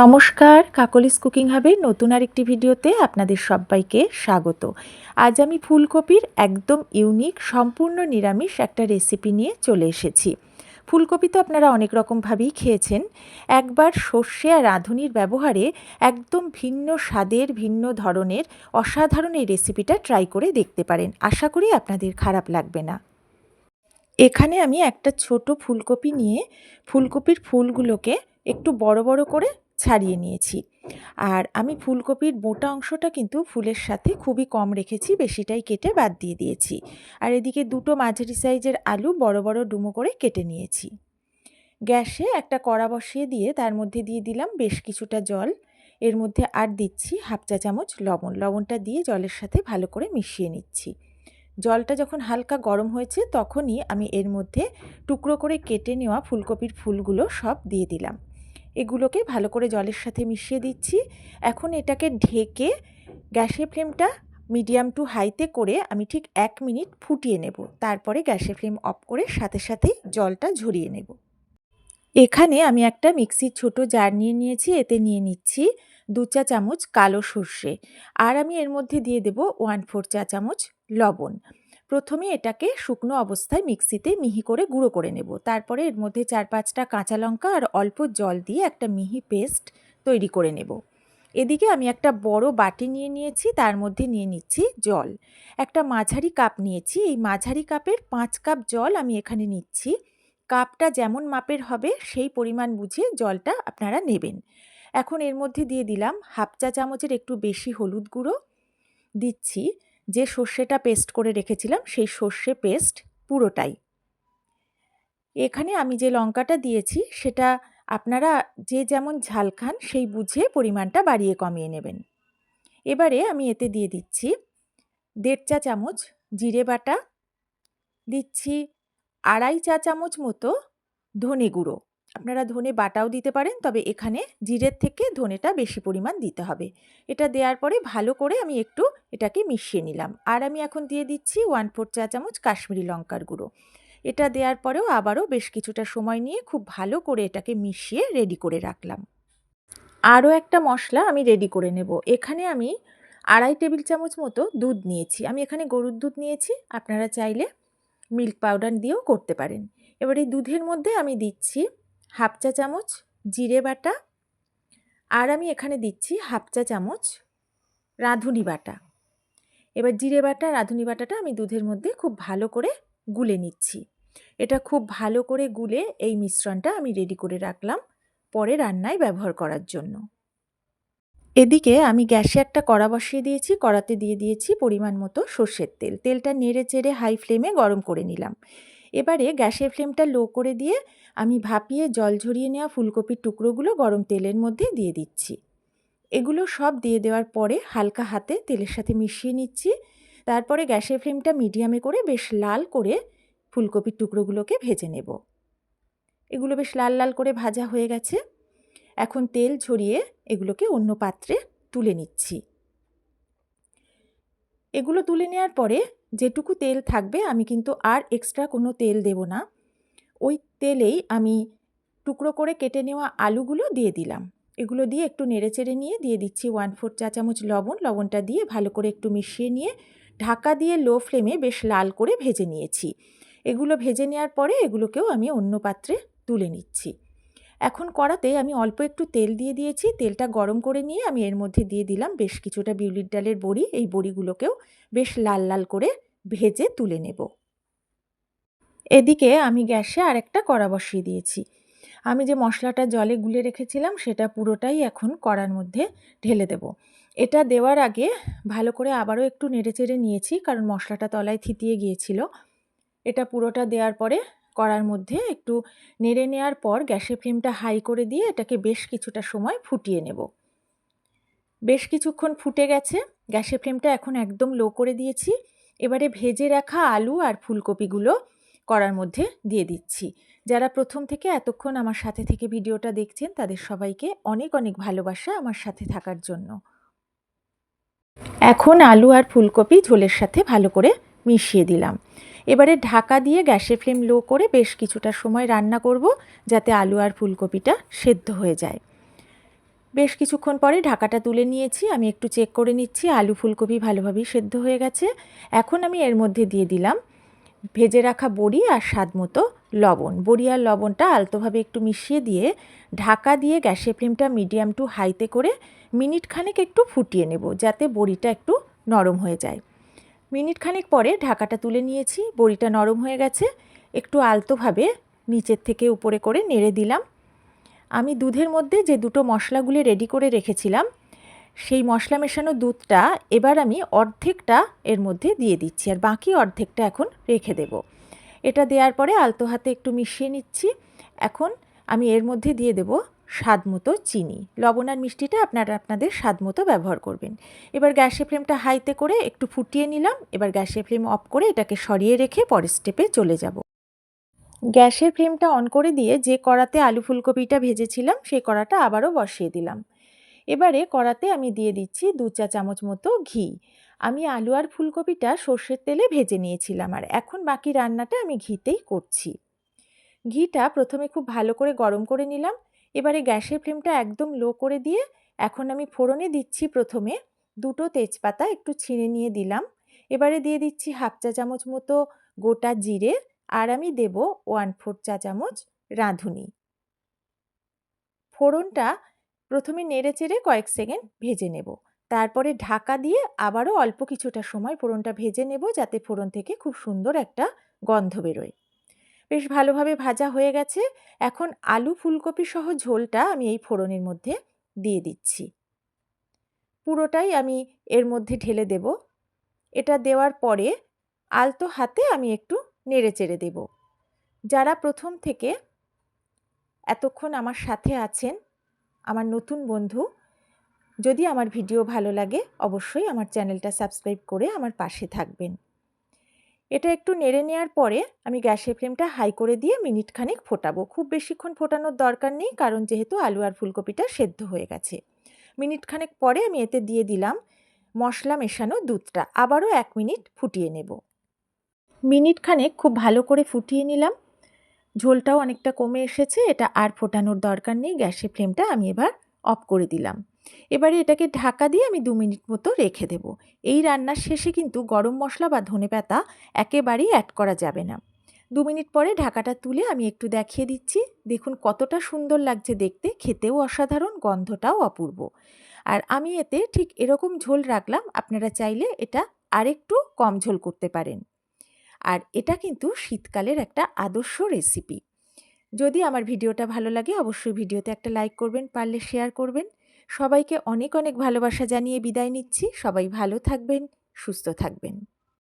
নমস্কার, কাকলিস কুকিং হাবের নতুন আরেকটি ভিডিওতে আপনাদের সবাইকে স্বাগত। আজ আমি ফুলকপির একদম ইউনিক, সম্পূর্ণ নিরামিষ একটা রেসিপি নিয়ে চলে এসেছি। ফুলকপি তো আপনারা অনেক রকমভাবেই খেয়েছেন। একবার সর্ষে আর রাঁধুনির ব্যবহারে একদম ভিন্ন স্বাদের, ভিন্ন ধরনের, অসাধারণ এই রেসিপিটা ট্রাই করে দেখতে পারেন। আশা করি আপনাদের খারাপ লাগবে না। এখানে আমি একটা ছোট ফুলকপি নিয়ে ফুলকপির ফুলগুলোকে একটু বড় বড় করে ছাড়িয়ে নিয়েছি। আর আমি ফুলকপির মোটা অংশটা কিন্তু ফুলের সাথে খুবই কম রেখেছি, বেশিটাই কেটে বাদ দিয়ে দিয়েছি। আর এদিকে দুটো মাঝারি সাইজের আলু বড় বড় ডুমো করে কেটে নিয়েছি। গ্যাসে একটা কড়া বসিয়ে দিয়ে তার মধ্যে দিয়ে দিলাম বেশ কিছুটা জল। এর মধ্যে আর দিচ্ছি হাফ চা চামচ লবণ। লবণটা দিয়ে জলের সাথে ভালো করে মিশিয়ে নিচ্ছি। জলটা যখন হালকা গরম হয়েছে তখনই আমি এর মধ্যে টুকরো করে কেটে নেওয়া ফুলকপির ফুলগুলো সব দিয়ে দিলাম। এগুলোকে ভালো করে জলের সাথে মিশিয়ে দিচ্ছি। এখন এটাকে ঢেকে গ্যাসের ফ্লেমটা মিডিয়াম টু হাইতে করে আমি ঠিক এক মিনিট ফুটিয়ে নেব। তারপরে গ্যাসের ফ্লেম অফ করে সাথে সাথেই জলটা ঝরিয়ে নেব। এখানে আমি একটা মিক্সির ছোট জার নিয়ে নিয়েছি, এতে নিয়ে নিচ্ছি দু চা চামচ কালো সর্ষে। আর আমি এর মধ্যে দিয়ে দেব ওয়ান ফোর চা চামচ লবণ। প্রথমে এটাকে শুকনো অবস্থায় মিক্সিতে মিহি করে গুঁড়ো করে নেব। তারপরে এর মধ্যে চার পাঁচটা কাঁচা লঙ্কা আর অল্প জল দিয়ে একটা মিহি পেস্ট তৈরি করে নেব। এদিকে আমি একটা বড় বাটি নিয়ে নিয়েছি, তার মধ্যে নিয়ে নিচ্ছি জল। একটা মাঝারি কাপ নিয়েছি, এই মাঝারি কাপের পাঁচ কাপ জল আমি এখানে নিচ্ছি। কাপটা যেমন মাপের হবে, সেই পরিমাণ বুঝে জলটা আপনারা নেবেন। এখন এর মধ্যে দিয়ে দিলাম হাফ চা চামচের একটু বেশি হলুদ গুঁড়ো। দিচ্ছি। যে সর্ষেটা পেস্ট করে রেখেছিলাম, সেই সর্ষে পেস্ট পুরোটাই। এখানে আমি যে লঙ্কাটা দিয়েছি, সেটা আপনারা যে যেমন ঝাল খান, সেই বুঝে পরিমাণটা বাড়িয়ে কমিয়ে নেবেন। এবারে আমি এতে দিয়ে দিচ্ছি দেড় চা চামচ জিরে বাটা, দিচ্ছি আড়াই চা চামচ মতো ধনে গুঁড়ো। আপনারা ধনে বাটাও দিতে পারেন, তবে এখানে জিরের থেকে ধনেটা বেশি পরিমাণ দিতে হবে। এটা দেওয়ার পরে ভালো করে আমি একটু এটাকে মিশিয়ে নিলাম। আর আমি এখন দিয়ে দিচ্ছি ওয়ান ফোর চা চামচ কাশ্মীরি লঙ্কার গুঁড়ো। এটা দেওয়ার পরেও আবারও বেশ কিছুটা সময় নিয়ে খুব ভালো করে এটাকে মিশিয়ে রেডি করে রাখলাম। আরও একটা মশলা আমি রেডি করে নেব। এখানে আমি আড়াই টেবিল চামচ মতো দুধ নিয়েছি। আমি এখানে গরুর দুধ নিয়েছি। আপনারা চাইলে মিল্ক পাউডার দিয়েও করতে পারেন। এবার এই দুধের মধ্যে আমি দিচ্ছি হাফ চা চামচ জিরে বাটা। আর আমি এখানে দিচ্ছি হাফ চা চামচ রাঁধুনি বাটা। এবার জিরে বাটা, রাঁধুনি বাটাটা আমি দুধের মধ্যে খুব ভালো করে গুলে নিচ্ছি। এটা খুব ভালো করে গুলে এই মিশ্রণটা আমি রেডি করে রাখলাম পরে রান্নায় ব্যবহার করার জন্য। এদিকে আমি গ্যাসে একটা কড়া বসিয়ে দিয়েছি, কড়াতে দিয়ে দিয়েছি পরিমাণ মতো সর্ষের তেল। তেলটা নেড়ে চেড়ে হাই ফ্লেমে গরম করে নিলাম। এবারে গ্যাসের ফ্লেমটা লো করে দিয়ে আমি ভাপিয়ে জল ঝরিয়ে নেওয়া ফুলকপির টুকরোগুলো গরম তেলের মধ্যে দিয়ে দিচ্ছি। এগুলো সব দিয়ে দেওয়ার পরে হালকা হাতে তেলের সাথে মিশিয়ে নিচ্ছি। তারপরে গ্যাসের ফ্লেমটা মিডিয়ামে করে বেশ লাল করে ফুলকপির টুকরোগুলোকে ভেজে নেব। এগুলো বেশ লাল লাল করে ভাজা হয়ে গেছে। এখন তেল ঝরিয়ে এগুলোকে অন্য পাত্রে তুলে নিচ্ছি। এগুলো তুলে নেওয়ার পরে যেটুকু তেল থাকবে আমি কিন্তু আর এক্সট্রা কোনো তেল দেব না। ওই তেলেই আমি টুকরো করে কেটে নেওয়া আলুগুলো দিয়ে দিলাম। এগুলো দিয়ে একটু নেড়েচেড়ে নিয়ে দিয়ে দিচ্ছি ওয়ান ফোর চা চামচ লবণ। লবণটা দিয়ে ভালো করে একটু মিশিয়ে নিয়ে ঢাকা দিয়ে লো ফ্লেমে বেশ লাল করে ভেজে নিয়েছি। এগুলো ভেজে নেওয়ার পরে এগুলোকেও আমি অন্য পাত্রে তুলে নিচ্ছি। এখন কড়াতে আমি অল্প একটু তেল দিয়ে দিয়েছি। তেলটা গরম করে নিয়ে আমি এর মধ্যে দিয়ে দিলাম বেশ কিছুটা বিউলির ডালের বড়ি। এই বড়িগুলোকেও বেশ লাল লাল করে ভেজে তুলে নেব। এদিকে আমি গ্যাসে আরেকটা কড়া বসিয়ে দিয়েছি। আমি যে মশলাটা জলে গুলে রেখেছিলাম, সেটা পুরোটাই এখন কড়ার মধ্যে ঢেলে দেব। এটা দেওয়ার আগে ভালো করে আবারও একটু নেড়েচেড়ে নিয়েছি, কারণ মশলাটা তলায় থিতিয়ে গিয়েছিল। এটা পুরোটা দেওয়ার পরে কড়ার মধ্যে একটু নেড়ে নেওয়ার পর গ্যাসের ফ্লেমটা হাই করে দিয়ে এটাকে বেশ কিছুটা সময় ফুটিয়ে নেব। বেশ কিছুক্ষণ ফুটে গেছে। গ্যাসের ফ্লেমটা এখন একদম লো করে দিয়েছি। এবারে ভেজে রাখা আলু আর ফুলকপিগুলো কড়ার মধ্যে দিয়ে দিচ্ছি। যারা প্রথম থেকে এতক্ষণ আমার সাথে থেকে ভিডিওটা দেখছেন, তাদের সবাইকে অনেক অনেক ভালোবাসা আমার সাথে থাকার জন্য। এখন আলু আর ফুলকপি ঝোলের সাথে ভালো করে মিশিয়ে দিলাম। এবারে ঢাকা দিয়ে গ্যাসের ফ্লেম লো করে বেশ কিছুটা সময় রান্না করব, যাতে আলু আর ফুলকপিটা সেদ্ধ হয়ে যায়। বেশ কিছুক্ষণ পরে ঢাকাটা তুলে নিয়েছি, আমি একটু চেক করে নিচ্ছি, আলু ফুলকপি ভালোভাবেই সেদ্ধ হয়ে গেছে। এখন আমি এর মধ্যে দিয়ে দিলাম ভেজে রাখা বড়ি আর স্বাদ মতো লবণ। বড়ি আর লবণটা আলতোভাবে একটু মিশিয়ে দিয়ে ঢাকা দিয়ে গ্যাসের ফ্লেমটা মিডিয়াম টু হাইতে করে মিনিট খানেক একটু ফুটিয়ে নেব, যাতে বড়িটা একটু নরম হয়ে যায়। মিনিট খানেক পরে ঢাকাটা তুলে নিয়েছি, বড়িটা নরম হয়ে গেছে। একটু আলতোভাবে নিচের থেকে উপরে করে নেড়ে দিলাম। আমি দুধের মধ্যে যে দুটো মশলাগুলি রেডি করে রেখেছিলাম সেই মশলা মেশানো দুধটা এবার আমি অর্ধেকটা এর মধ্যে দিয়ে দিচ্ছি আর বাকি অর্ধেকটা এখন রেখে দেব। এটা দেওয়ার পরে আলতো হাতে একটু মিশিয়ে নিচ্ছি। এখন আমি এর মধ্যে দিয়ে দেব স্বাদ মতো চিনি। লবণ আর মিষ্টিটা আপনারা আপনাদের স্বাদ মতো ব্যবহার করবেন। এবার গ্যাসের ফ্লেমটা হাইতে করে একটু ফুটিয়ে নিলাম। এবার গ্যাসের ফ্লেম অফ করে এটাকে সরিয়ে রেখে পরের স্টেপে চলে যাব। গ্যাসের ফ্লেমটা অন করে দিয়ে যে কড়াতে আলু ফুলকপিটা ভেজেছিলাম, সেই কড়াটা আবারও বসিয়ে দিলাম। এবারে কড়াতে আমি দিয়ে দিচ্ছি দু চা চামচ মতো ঘি। আমি আলু আর ফুলকপিটা সর্ষের তেলে ভেজে নিয়েছিলাম আর এখন বাকি রান্নাটা আমি ঘিতেই করছি। ঘিটা প্রথমে খুব ভালো করে গরম করে নিলাম। এবারে গ্যাসের ফ্লেমটা একদম লো করে দিয়ে এখন আমি ফোড়নে দিচ্ছি প্রথমে দুটো তেজপাতা একটু ছিঁড়ে নিয়ে দিলাম। এবারে দিয়ে দিচ্ছি হাফ চা চামচ মতো গোটা জিরে আর আমি দেব ওয়ান ফোর চা চামচ রাঁধুনি। ফোড়নটা প্রথমে নেড়ে চেড়ে কয়েক সেকেন্ড ভেজে নেব। তারপরে ঢাকা দিয়ে আবারও অল্প কিছুটা সময় ফোড়নটা ভেজে নেব যাতে ফোড়ন থেকে খুব সুন্দর একটা গন্ধ বেরোয়। বেশ ভালোভাবে ভাজা হয়ে গেছে। এখন আলু ফুলকপি সহ ঝোলটা আমি এই ফোড়নের মধ্যে দিয়ে দিচ্ছি। পুরোটাই আমি এর মধ্যে ঢেলে দেব। এটা দেওয়ার পরে আলতো হাতে আমি একটু নেড়ে চেড়ে দেব। যারা প্রথম থেকে এতক্ষণ আমার সাথে আছেন আমার নতুন বন্ধু। যদি আমার ভিডিও ভালো লাগে, অবশ্যই আমার চ্যানেলটা সাবস্ক্রাইব করে আমার পাশে থাকবেন। এটা একটু নেড়ে নেওয়ার পরে আমি গ্যাসের ফ্লেমটা হাই করে দিয়ে মিনিট খানিক ফোটাবো। খুব বেশিক্ষণ ফোটানোর দরকার নেই, কারণ যেহেতু আলু আর ফুলকপিটা সেদ্ধ হয়ে গেছে। মিনিট খানেক পরে আমি এতে দিয়ে দিলাম মশলা মেশানো দুধটা। আবারও এক মিনিট ফুটিয়ে নেব। মিনিট খানেক খুব ভালো করে ফুটিয়ে নিলাম। ঝোলটাও অনেকটা কমে এসেছে, এটা আর ফোটানোর দরকার নেই, গ্যাসের ফ্লেমটা আমি এবার অফ করে দিলাম। এবারে এটাকে ঢাকা দিয়ে আমি দু মিনিট মতো রেখে দেব। এই রান্নার শেষে কিন্তু গরম মশলা বা ধনে পাতা একেবারেই অ্যাড করা যাবে না। দু মিনিট পরে ঢাকাটা তুলে আমি একটু দেখিয়ে দিচ্ছি, দেখুন কতটা সুন্দর লাগছে দেখতে, খেতেও অসাধারণ, গন্ধটাও অপূর্ব। আর আমি এতে ঠিক এরকম ঝোল রাখলাম, আপনারা চাইলে এটা আরেকটু কম ঝোল করতে পারেন। আর এটা কিন্তু শীতকালের একটা আদর্শ রেসিপি যদি আমার ভিডিওটা ভালো লাগে, অবশ্যই ভিডিওতে একটা লাইক করবেন, পারলে শেয়ার করবেন। সবাইকে অনেক অনেক ভালোবাসা জানিয়ে বিদায় নিচ্ছি। সবাই ভালো থাকবেন, সুস্থ থাকবেন।